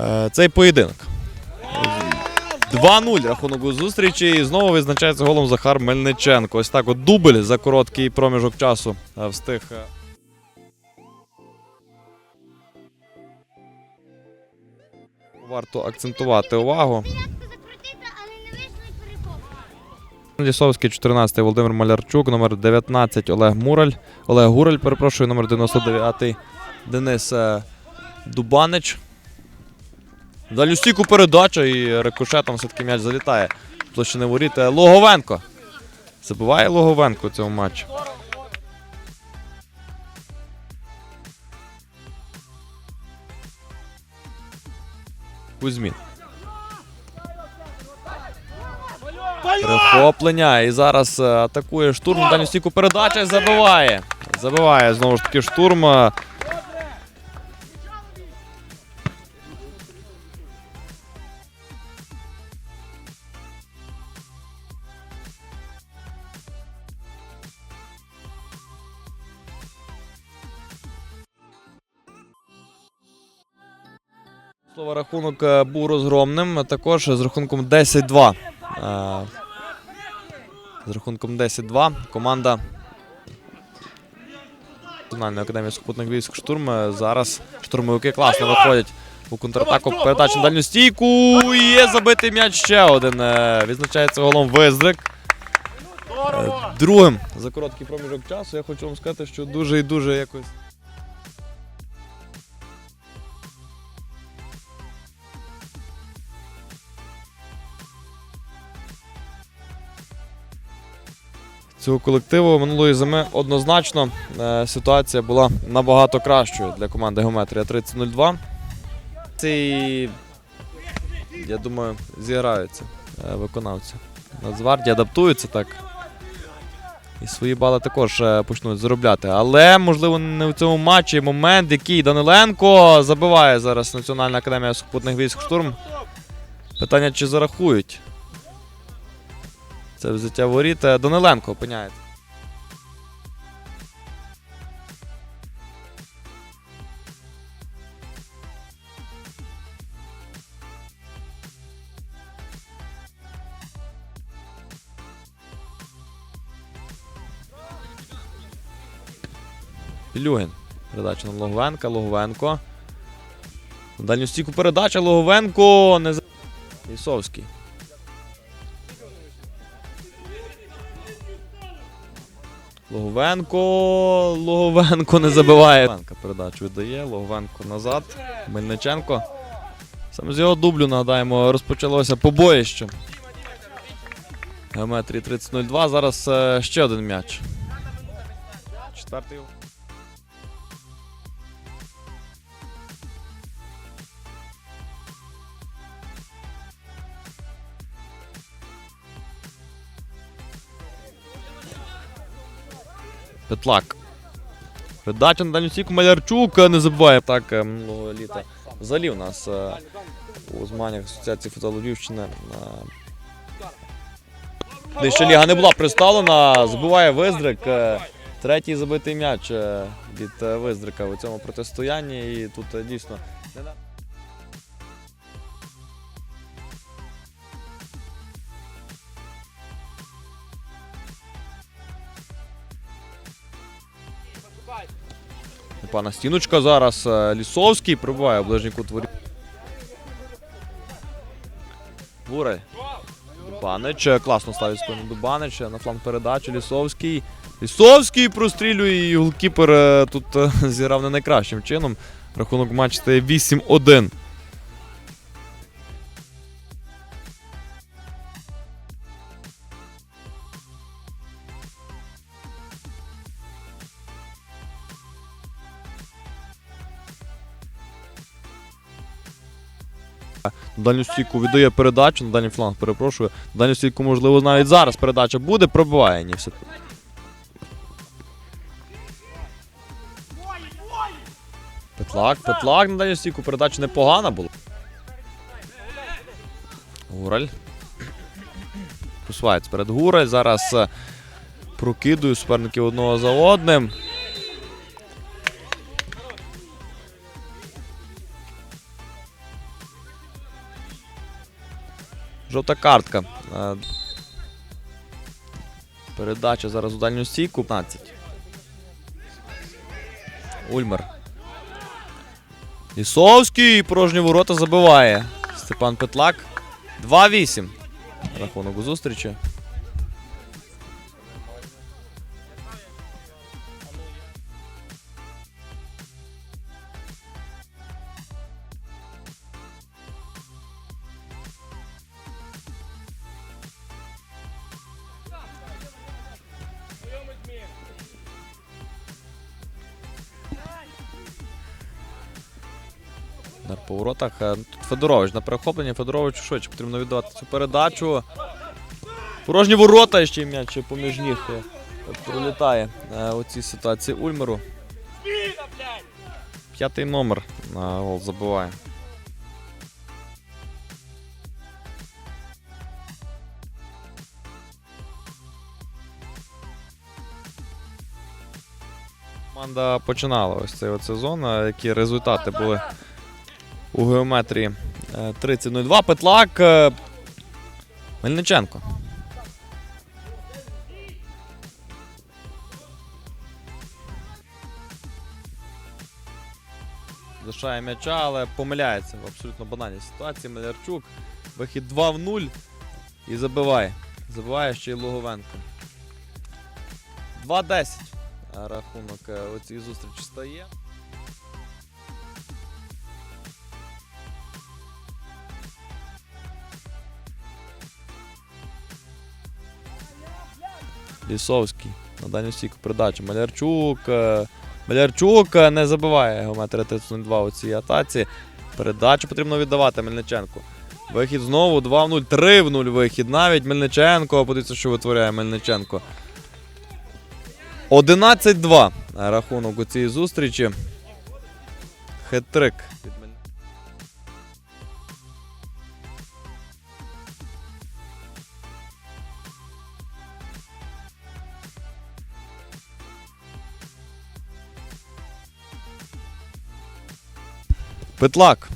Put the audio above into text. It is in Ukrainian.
е, цей поєдинок. 2-0 рахунок у зустрічі. І знову визначається голом Захар Мельниченко. Ось так от дубль за короткий проміжок часу е, встиг. е, Варто акцентувати увагу. Лісовський, 14 Володимир Малярчук, номер 19 Олег Мураль. Олег Гураль, перепрошую, номер 99 Денис Дубанич. Далі стійку передача і рикошетом все-таки м'яч залітає. Площини воріт. Е, Логовенко. Забиває Логовенко у цьому матчі. Кузьмін. Перехоплення. І зараз е, атакує штурм. на Дальню стійку передача і забиває. Забиває знову ж таки штурм. Слово рахунок е, був розгромним. Також з рахунком 10-2. Е, З рахунком 10-2 команда Національної академії сухопутних військ штурм. е, Зараз штурмовики класно виходять у контратаку. Передача на дальню стійку. Є забитий м'яч ще один. Відзначається голом Виздрик. Е, Другим за короткий проміжок часу я хочу вам сказати, що дуже і дуже якось. Цього колективу минулої зими однозначно е, ситуація була набагато кращою для команди Геометрія 30-02. Ці, я думаю, зіграються е, виконавці. Нацгвардії адаптуються так. І свої бали також е, почнуть заробляти. Але, можливо, не в цьому матчі момент, який Даниленко забиває зараз Національна академія сухопутних військ штурм. Питання, чи зарахують. Це взяття воріт. Е, Даниленко опиняється. Ілюгін. Передача на Логовенка. Логовенко. В дальню стійку передача. Логовенко. Не Лісовський. Логовенко. Логовенко не забиває. Логовенко передачу віддає. Логовенко назад. Мельниченко. Саме з його дублю, нагадаємо, розпочалося побоїще. Геометрії 30-02. Зараз е, ще один м'яч. Четвертий. Петлак. Передача на дальню стійку Малярчук не забуває так е, минулого літа. Взагалі у нас е, у змаганнях Асоціації футзалу Львівщини. е, Де ліга не була представлена, забиває Виздрик. Третій забитий м'яч від Виздрика у цьому протистоянні. І тут дійсно. Не на- Пана стіночка зараз. е, Лісовський прибуває ближній кут. Бурай. Дубанич. е, Класно ставить спину Дубанич. е, На фланг передачі. Лісовський. Лісовський прострілює і голкіпер тут зіграв не найкращим чином. Рахунок матч стає 8-1. На дальню стійку віддає передачу, на дальній фланг, перепрошую. На дальню стійку, можливо, навіть зараз передача буде, пробиває ні все. Петлак, Петлак на дальню стійку, передача непогана була. Гураль. Просувається перед Гураль. Зараз е, прокидує суперників одного за одним. Жовта картка. Е, Передача зараз у дальню стійку. 15. Ульмер. Лісовський порожні ворота забиває. Степан Петлак. 2-8. Рахунок у зустрічі. На поворотах. Е, Тут Федорович на перехопленні. Федоровичу швидше потрібно віддавати цю передачу. Порожні ворота ще й м'яч поміж ніг е, пролітає е, у цій ситуації Ульмеру. П'ятий номер на гол забиває. Команда починала ось цей сезон. Які результати були у геометрії Е, 30-02. Петлак. е, Мельниченко. Лишає м'яча, але помиляється в абсолютно банальній ситуації. Малярчук. Вихід 2 в 0 і забиває. Забиває ще й Луговенко. 2-10. е, Рахунок е, у цій зустрічі стає. Лісовський на дальню стійку передачу. Малярчук. е, Малярчук е, не забиває геометрія 32 у цій атаці. Передачу потрібно віддавати Мельниченку. Вихід знову 2 в 0, 3 в 0 вихід. Навіть Мельниченко. Подивіться, що витворяє Мельниченко. 11-2 рахунок у цій зустрічі. Хет-трик. Петлак.